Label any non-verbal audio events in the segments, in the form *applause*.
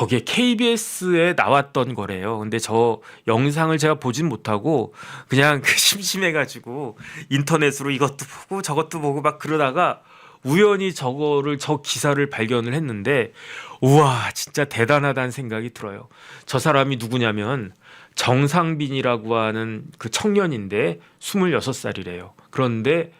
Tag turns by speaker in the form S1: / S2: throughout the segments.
S1: 저게 KBS에 나왔던 거래요. 근데 저 영상을 제가 보진 못하고 그냥 *laughs* 그 심심해가지고 인터넷으로 이것도 보고 저것도 보고 막 그러다가 우연히 저거를 저 기사를 발견을 했는데 우와 진짜 대단하다는 생각이 들어요. 저 사람이 누구냐면 정상빈이라고 하는 그 청년인데 26살이래요. 그런데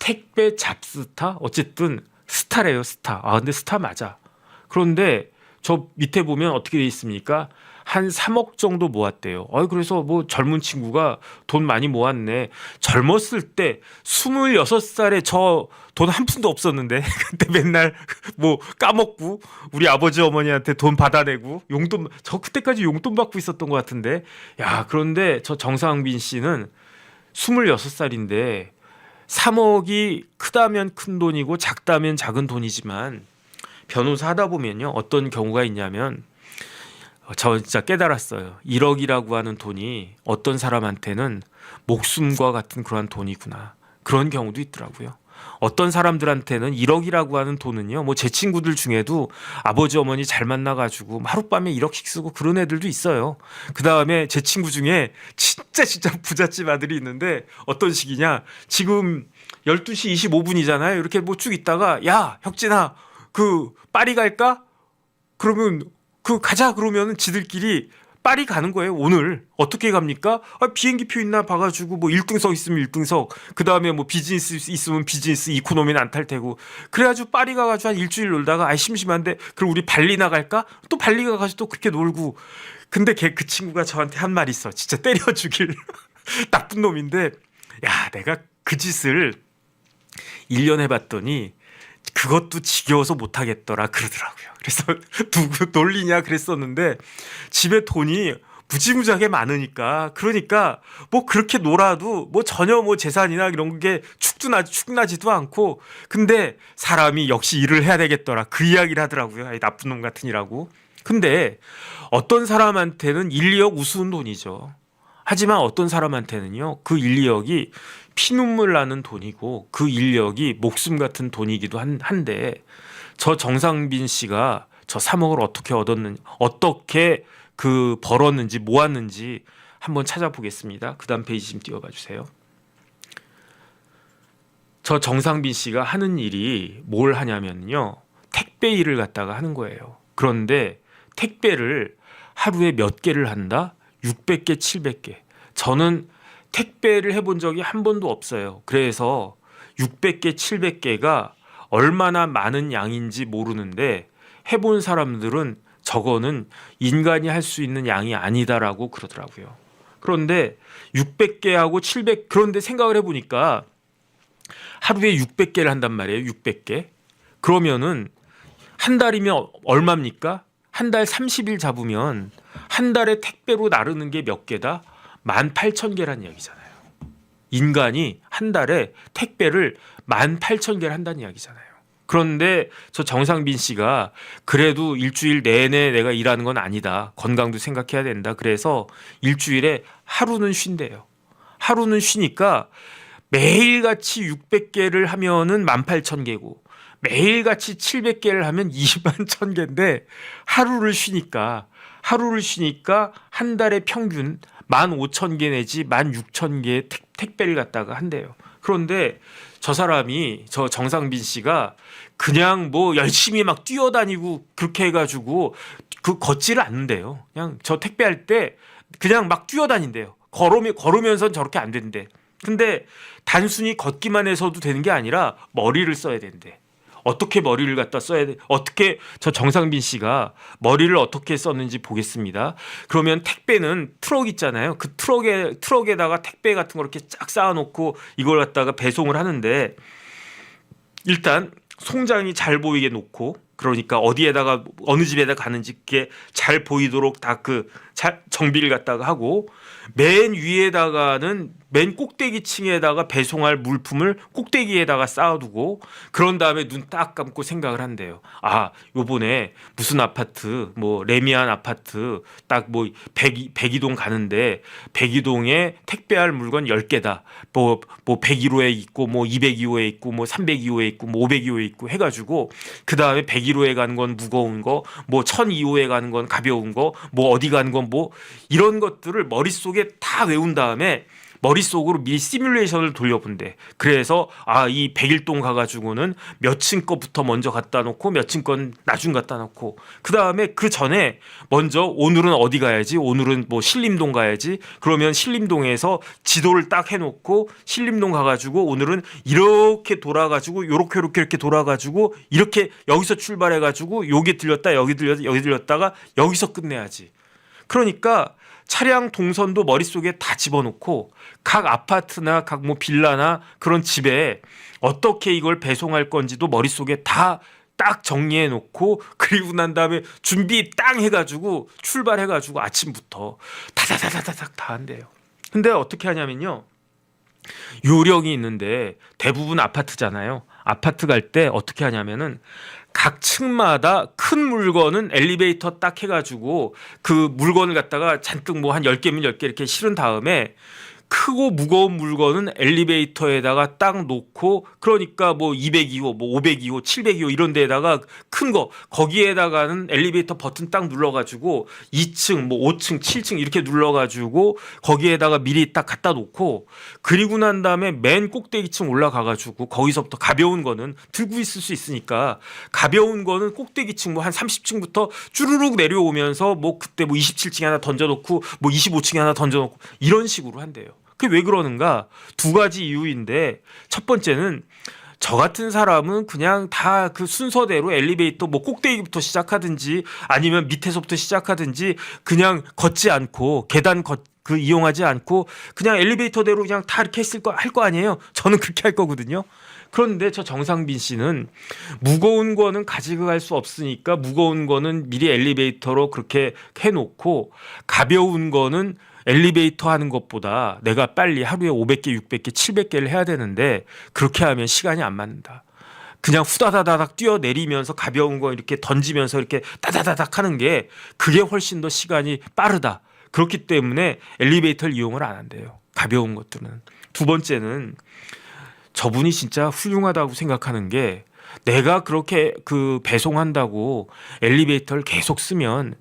S1: 택배 잡스타 어쨌든 스타래요 스타. 아 근데 스타 맞아. 그런데 저 밑에 보면 어떻게 돼 있습니까? 한 3억 정도 모았대요. 아 그래서 뭐 젊은 친구가 돈 많이 모았네. 젊었을 때 26살에 저 돈 한 푼도 없었는데 *laughs* 그때 맨날 뭐 까먹고 우리 아버지 어머니한테 돈 받아내고 용돈 저 그때까지 용돈 받고 있었던 것 같은데 야 그런데 저 정상빈 씨는 26살인데 3억이 크다면 큰 돈이고 작다면 작은 돈이지만 변호사 하다 보면요 어떤 경우가 있냐면 어, 저 진짜 깨달았어요. 1억이라고 하는 돈이 어떤 사람한테는 목숨과 같은 그러한 돈이구나. 그런 경우도 있더라고요. 어떤 사람들한테는 1억이라고 하는 돈은요 뭐 제 친구들 중에도 아버지 어머니 잘 만나가지고 하룻밤에 1억씩 쓰고 그런 애들도 있어요. 그 다음에 제 친구 중에 진짜 진짜 *laughs* 부잣집 아들이 있는데 어떤 식이냐? 지금 12시 25분이잖아요. 이렇게 뭐 쭉 있다가 야 혁진아 그 파리 갈까? 그러면 그 가자 그러면 지들끼리 파리 가는 거예요 오늘 어떻게 갑니까? 아, 비행기표 있나 봐가지고 뭐 1등석 있으면 1등석 그 다음에 뭐 비즈니스 있으면 비즈니스 이코노미는 안 탈 테고 그래가지고 파리 가가지고 한 일주일 놀다가 아 심심한데 그럼 우리 발리 나갈까? 또 발리 가가지고 또 그렇게 놀고 근데 걔 그 친구가 저한테 한 말 있어 진짜 때려 죽일 *laughs* 나쁜 놈인데 야 내가 그 짓을 1년 해봤더니 그것도 지겨워서 못 하겠더라 그러더라고요. 그래서 *laughs* 누구 놀리냐 그랬었는데 집에 돈이 무지무지하게 많으니까 그러니까 뭐 그렇게 놀아도 뭐 전혀 뭐 재산이나 이런 게 축도 나지 축나지도 않고 근데 사람이 역시 일을 해야 되겠더라 그 이야기를 하더라고요. 아이 나쁜 놈 같으니라고. 근데 어떤 사람한테는 1, 2억 우스운 돈이죠. 하지만 어떤 사람한테는요 그 1, 2억이 피눈물 나는 돈이고 그 인력이 목숨 같은 돈이기도 한, 한데 저 정상빈 씨가 저 3억을 어떻게 얻었는지 어떻게 그 벌었는지 모았는지 한번 찾아보겠습니다. 그 다음 페이지 좀 띄워봐 주세요. 저 정상빈 씨가 하는 일이 뭘 하냐면요. 택배 일을 갖다가 하는 거예요. 그런데 택배를 하루에 몇 개를 한다? 600개, 700개. 저는 택배를 해본 적이 한 번도 없어요. 그래서 600개, 700개가 얼마나 많은 양인지 모르는데 해본 사람들은 저거는 인간이 할 수 있는 양이 아니다라고 그러더라고요. 그런데 600개하고 700 그런데 생각을 해보니까 하루에 600개를 한단 말이에요. 600개. 그러면은 한 달이면 얼마입니까? 한 달 30일 잡으면 한 달에 택배로 나르는 게 몇 개다? 18,000개란 이야기잖아요. 인간이 한 달에 택배를 18,000개를 한다는 이야기잖아요. 그런데 저 정상빈 씨가 그래도 일주일 내내 내가 일하는 건 아니다. 건강도 생각해야 된다. 그래서 일주일에 하루는 쉰대요. 하루는 쉬니까 매일같이 600개를 하면은 18,000개고 매일같이 700개를 하면 2만 1000개인데 하루를 쉬니까 하루를 쉬니까 한 달에 평균 15,000개 내지 16,000개의 택, 택배를 갖다가 한대요. 그런데 저 사람이 저 정상빈 씨가 그냥 뭐 열심히 막 뛰어다니고 그렇게 해가지고 그 걷지를 않는데요. 그냥 저 택배할 때 그냥 막 뛰어다닌대요. 걸으면 걸으면서 저렇게 안 된대. 근데 단순히 걷기만 해서도 되는 게 아니라 머리를 써야 된대. 어떻게 머리를 갖다 써야 돼? 어떻게 저 정상빈 씨가 머리를 어떻게 썼는지 보겠습니다. 그러면 택배는 트럭 있잖아요. 그 트럭에 트럭에다가 택배 같은 거 이렇게 쫙 쌓아놓고 이걸 갖다가 배송을 하는데 일단 송장이 잘 보이게 놓고 그러니까 어디에다가 어느 집에다 가는지 그게 잘 보이도록 다 그 정비를 갖다가 하고 맨 위에다가는 맨 꼭대기 층에다가 배송할 물품을 꼭대기에다가 쌓아두고 그런 다음에 눈 딱 감고 생각을 한대요. 아 요번에 무슨 아파트 뭐 레미안 아파트 딱 뭐 백이 백이동 가는데 백이동에 택배할 물건 10개다. 뭐, 뭐 101호에 있고 뭐 202호에 있고 뭐 302호에 있고 뭐 502호에 있고 해가지고 그 다음에 102 11호에 가는 건 무거운 거, 뭐 1002호에 가는 건 가벼운 거, 뭐 어디 가는 건 뭐 이런 것들을 머릿속에 다 외운 다음에 머릿속으로 미리 시뮬레이션을 돌려본대. 그래서 아, 이 백일동 가가지고는 몇 층 거부터 먼저 갖다 놓고 몇 층 건 나중 갖다 놓고 그 다음에 그 전에 먼저 오늘은 어디 가야지 오늘은 뭐 신림동 가야지 그러면 신림동에서 지도를 딱 해놓고 신림동 가가지고 오늘은 이렇게 돌아가지고 요렇게 요렇게 이렇게 돌아가지고 이렇게 여기서 출발해가지고 여기 들렸다 여기 들렸다 여기 들렸다가 여기서 끝내야지. 그러니까 차량 동선도 머릿속에 다 집어넣고 각 아파트나 각 뭐 빌라나 그런 집에 어떻게 이걸 배송할 건지도 머릿속에 다 딱 정리해 놓고 *laughs* 그리고 난 다음에 준비 땅 해가지고 출발해 가지고 아침부터 다다다다닥 다 한대요. 근데 어떻게 하냐면요. 요령이 있는데 대부분 아파트잖아요. 아파트 갈 때 어떻게 하냐면은 각 층마다 큰 물건은 엘리베이터 딱 해가지고 그 물건을 갖다가 잔뜩 뭐한 10개면 10개 이렇게 실은 다음에 크고 무거운 물건은 엘리베이터에다가 딱 놓고 그러니까 뭐 202호, 뭐 502호, 702호 이런 데에다가 큰 거 거기에다가는 엘리베이터 버튼 딱 눌러 가지고 2층, 뭐 5층, 7층 이렇게 눌러 가지고 거기에다가 미리 딱 갖다 놓고 그리고 난 다음에 맨 꼭대기층 올라가 가지고 거기서부터 가벼운 거는 들고 있을 수 있으니까 가벼운 거는 꼭대기층 뭐 한 30층부터 쭈루룩 내려오면서 뭐 그때 뭐 27층에 하나 던져 놓고 뭐 25층에 하나 던져 놓고 이런 식으로 한대요. 그게 왜 그러는가? 두 가지 이유인데 첫 번째는 저 같은 사람은 그냥 다 그 순서대로 엘리베이터 뭐 꼭대기부터 시작하든지 아니면 밑에서부터 시작하든지 그냥 걷지 않고 계단 걷, 그 이용하지 않고 그냥 엘리베이터대로 그냥 다 이렇게 했을 거 할 거 아니에요. 저는 그렇게 할 거거든요. 그런데 저 정상빈 씨는 무거운 거는 가져갈 수 없으니까 무거운 거는 미리 엘리베이터로 그렇게 해놓고 가벼운 거는 엘리베이터 하는 것보다 내가 빨리 하루에 500개, 600개, 700개를 해야 되는데 그렇게 하면 시간이 안 맞는다. 그냥 후다다다닥 뛰어내리면서 가벼운 거 이렇게 던지면서 이렇게 따다다닥 하는 게 그게 훨씬 더 시간이 빠르다. 그렇기 때문에 엘리베이터를 이용을 안 한대요. 가벼운 것들은. 두 번째는 저분이 진짜 훌륭하다고 생각하는 게 내가 그렇게 그 배송한다고 엘리베이터를 계속 쓰면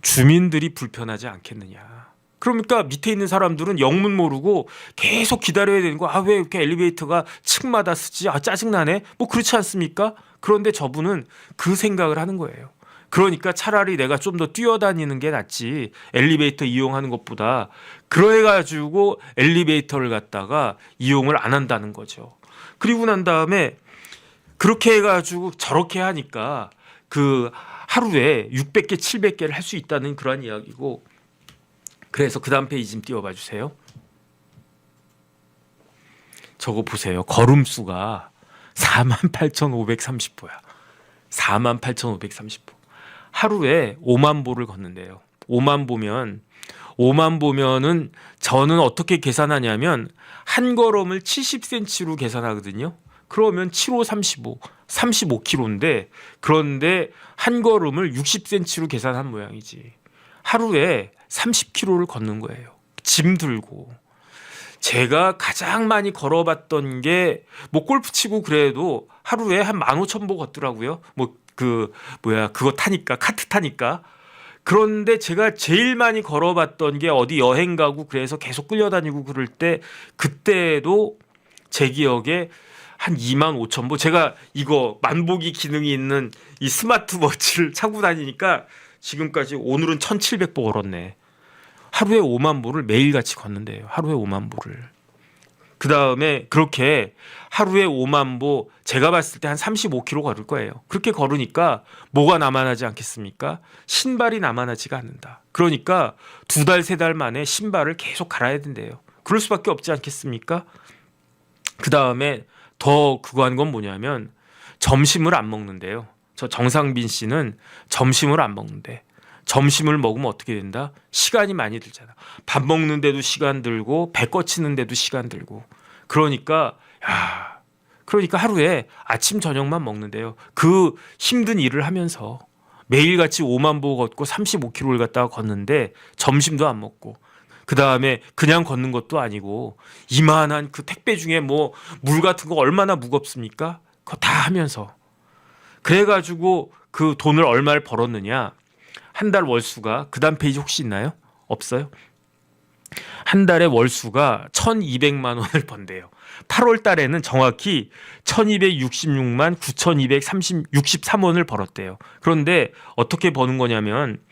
S1: 주민들이 불편하지 않겠느냐. 그러니까 밑에 있는 사람들은 영문 모르고 계속 기다려야 되는 거. 아, 왜 이렇게 엘리베이터가 층마다 쓰지? 아, 짜증나네? 뭐 그렇지 않습니까? 그런데 저분은 그 생각을 하는 거예요. 그러니까 차라리 내가 좀 더 뛰어다니는 게 낫지 엘리베이터 이용하는 것보다 그래 가지고 엘리베이터를 갖다가 이용을 안 한다는 거죠. 그리고 난 다음에 그렇게 해 가지고 저렇게 하니까 그 하루에 600개, 700개를 할 수 있다는 그런 이야기고 그래서 그 다음 페이지 좀 띄워봐 주세요. 저거 보세요. 걸음수가 48,530보야. 48,530보. 하루에 5만 보를 걷는데요. 5만 보면 5만 보면은 저는 어떻게 계산하냐면 한 걸음을 70cm로 계산하거든요. 그러면 7호 35, 35km인데 그런데 한 걸음을 60cm로 계산한 모양이지. 하루에 30km를 걷는 거예요. 짐 들고. 제가 가장 많이 걸어봤던 게 뭐 골프 치고 그래도 하루에 한 15,000보 걷더라고요. 뭐 그 뭐야 그거 타니까 카트 타니까. 그런데 제가 제일 많이 걸어봤던 게 어디 여행 가고 그래서 계속 끌려다니고 그럴 때 그때도 제 기억에 한 2만 5천 보 제가 이거 만보기 기능이 있는 이 스마트워치를 *laughs* 차고 다니니까 지금까지 오늘은 1,700보 걸었네. 하루에 5만 보를 매일같이 걷는데요. 하루에 5만 보를. 그 다음에 그렇게 하루에 5만 보 제가 봤을 때 한 35km 걸을 거예요. 그렇게 걸으니까 뭐가 남아나지 않겠습니까? 신발이 남아나지가 않는다. 그러니까 두 달, 세 달 만에 신발을 계속 갈아야 된대요. 그럴 수밖에 없지 않겠습니까? 그 다음에 더 그거 한 건 뭐냐면 점심을 안 먹는데요. 저 정상빈 씨는 점심을 안 먹는데 점심을 먹으면 어떻게 된다? 시간이 많이 들잖아. 밥 먹는데도 시간 들고 배 꺼치는데도 시간 들고 그러니까 야 그러니까 하루에 아침 저녁만 먹는데요. 그 힘든 일을 하면서 매일같이 5만 보 걷고 35km를 갔다가 걷는데 점심도 안 먹고 그 다음에 그냥 걷는 것도 아니고 이만한 그 택배 중에 뭐 물 같은 거 얼마나 무겁습니까? 그거 다 하면서 그래가지고 그 돈을 얼마를 벌었느냐? 한 달 월수가 그다음 페이지 혹시 있나요? 없어요? 한 달에 월수가 1,200만 원을 번대요. 8월 달에는 정확히 1,266만 9,263원을 벌었대요. 그런데 어떻게 버는 거냐면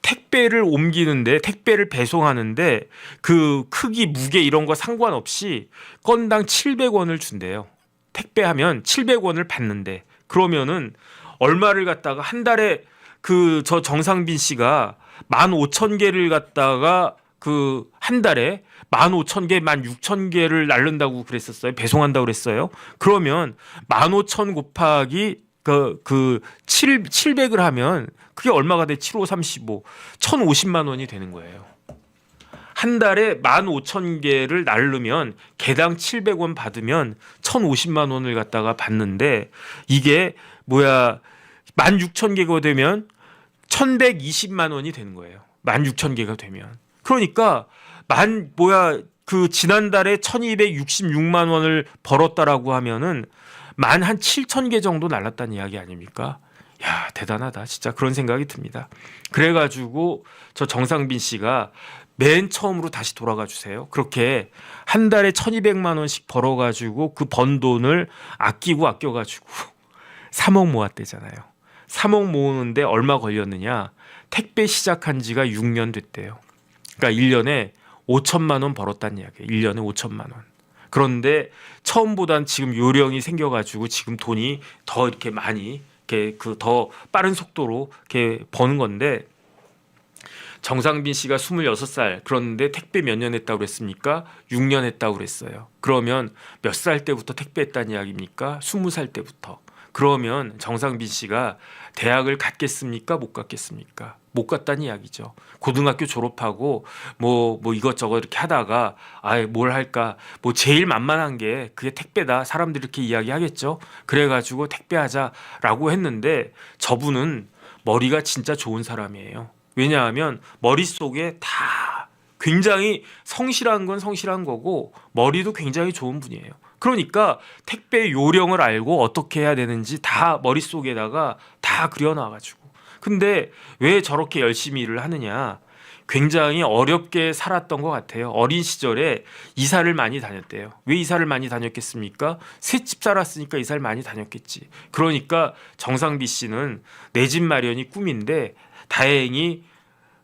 S1: 택배를 옮기는데 택배를 배송하는데 그 크기 무게 이런 거 상관없이 건당 700원을 준대요. 택배하면 700원을 받는데 그러면은 얼마를 갖다가 한 달에 그 저 정상빈 씨가 15,000개를 갖다가 그 한 달에 15,000개, 16,000개를 날른다고 그랬었어요. 배송한다고 그랬어요. 그러면 15,000 곱하기 그, 그, 7, 700을 하면 그게 얼마가 돼? 7, 5, 35. 1,050만 원이 되는 거예요. 한 달에 15,000개를 날르면 개당 700원 받으면 1,050만 원을 갖다가 받는데 이게 뭐야 16,000개가 되면 1,120만 원이 되는 거예요. 16,000개가 되면. 그러니까 만 뭐야 그 지난달에 1,266만 원을 벌었다라고 하면은 만 한 7천 개 정도 날랐다는 이야기 아닙니까? 야 대단하다 진짜 그런 생각이 듭니다. 그래 가지고 저 정상빈 씨가 맨 처음으로 다시 돌아가 주세요. 그렇게 한 달에 1,200만 원씩 벌어 가지고 그 번 돈을 아끼고 아껴 가지고 *laughs* 3억 모았대잖아요. 3억 모으는데 얼마 걸렸느냐? 택배 시작한 지가 6년 됐대요. 그러니까 1년에 5천만 원 벌었다는 이야기예요. 1년에 5천만 원. 그런데 처음보단 지금 요령이 생겨가지고 지금 돈이 더 이렇게 많이 이렇게 그 더 빠른 속도로 이렇게 버는 건데 정상빈 씨가 26살 그런데 택배 몇 년 했다고 그랬습니까? 6년 했다고 그랬어요. 그러면 몇 살 때부터 택배 했다는 이야기입니까? 20살 때부터. 그러면 정상빈 씨가 대학을 갔겠습니까? 못 갔겠습니까? 못 갔다는 이야기죠. 고등학교 졸업하고 뭐뭐 이것저것 이렇게 하다가 아예 뭘 할까? 뭐 제일 만만한 게 그게 택배다. 사람들이 이렇게 이야기하겠죠. 그래 가지고 택배하자라고 했는데 저분은 머리가 진짜 좋은 사람이에요. 왜냐하면 머릿속에 다 굉장히 성실한 건 성실한 거고 머리도 굉장히 좋은 분이에요. 그러니까 택배 요령을 알고 어떻게 해야 되는지 다 머릿속에다가 다 그려놔가지고. 근데 왜 저렇게 열심히 일을 하느냐? 굉장히 어렵게 살았던 것 같아요. 어린 시절에 이사를 많이 다녔대요. 왜 이사를 많이 다녔겠습니까? 새집 살았으니까 이사를 많이 다녔겠지. 그러니까 정상비 씨는 내 집 마련이 꿈인데 다행히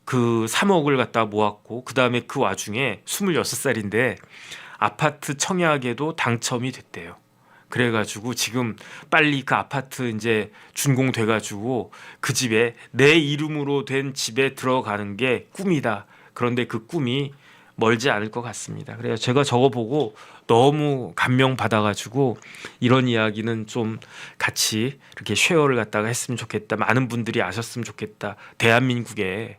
S1: 그 3억을 갖다 모았고 그 다음에 그 와중에 26살인데 아파트 청약에도 당첨이 됐대요. 그래가지고 지금 빨리 그 아파트 이제 준공돼가지고 그 집에 내 이름으로 된 집에 들어가는 게 꿈이다. 그런데 그 꿈이 멀지 않을 것 같습니다. 그래서 제가 저거 보고 너무 감명 받아가지고 이런 이야기는 좀 같이 이렇게 쉐어를 갖다가 했으면 좋겠다. 많은 분들이 아셨으면 좋겠다. 대한민국에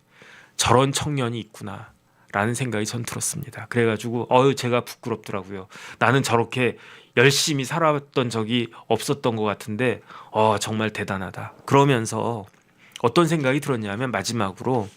S1: 저런 청년이 있구나. 라는 생각이 전 들었습니다. 그래가지고 어유 제가 부끄럽더라고요. 나는 저렇게 열심히 살아왔던 적이 없었던 것 같은데 어 정말 대단하다. 그러면서 어떤 생각이 들었냐면 마지막으로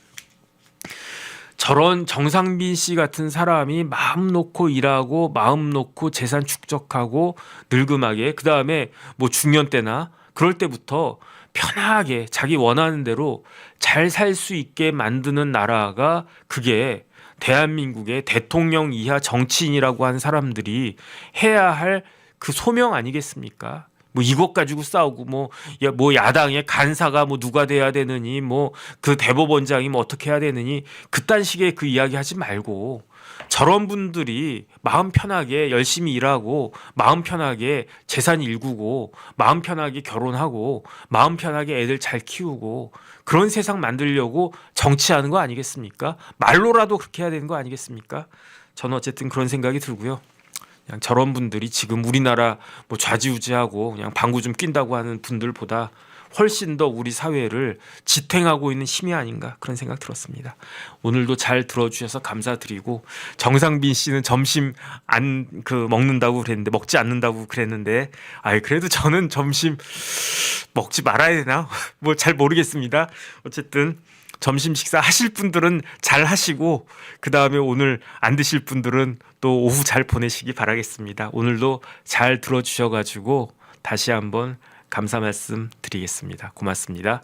S1: 저런 정상빈 씨 같은 사람이 마음 놓고 일하고 마음 놓고 재산 축적하고 늙음하게 그 다음에 뭐 중년 때나 그럴 때부터 편하게 자기 원하는 대로 잘 살 수 있게 만드는 나라가 그게 대한민국의 대통령 이하 정치인이라고 한 사람들이 해야 할 그 소명 아니겠습니까? 뭐 이것 가지고 싸우고 뭐야뭐 야당의 간사가 뭐 누가 돼야 되느니 뭐 그 대법원장이 뭐 어떻게 해야 되느니 그딴 식의 그 이야기 하지 말고 저런 분들이 마음 편하게 열심히 일하고 마음 편하게 재산 일구고 마음 편하게 결혼하고 마음 편하게 애들 잘 키우고 그런 세상 만들려고 정치하는 거 아니겠습니까? 말로라도 그렇게 해야 되는 거 아니겠습니까? 저는 어쨌든 그런 생각이 들고요. 그냥 저런 분들이 지금 우리나라 뭐 좌지우지하고 그냥 방구 좀 낀다고 하는 분들보다 훨씬 더 우리 사회를 지탱하고 있는 힘이 아닌가 그런 생각 들었습니다. 오늘도 잘 들어주셔서 감사드리고 정상빈 씨는 점심 안 그 먹는다고 그랬는데 먹지 않는다고 그랬는데 아이 그래도 저는 점심 먹지 말아야 되나 *laughs* 뭐 잘 모르겠습니다. 어쨌든 점심 식사 하실 분들은 잘 하시고 그 다음에 오늘 안 드실 분들은 또 오후 잘 보내시기 바라겠습니다. 오늘도 잘 들어주셔가지고 다시 한번 감사 말씀 드리겠습니다. 고맙습니다.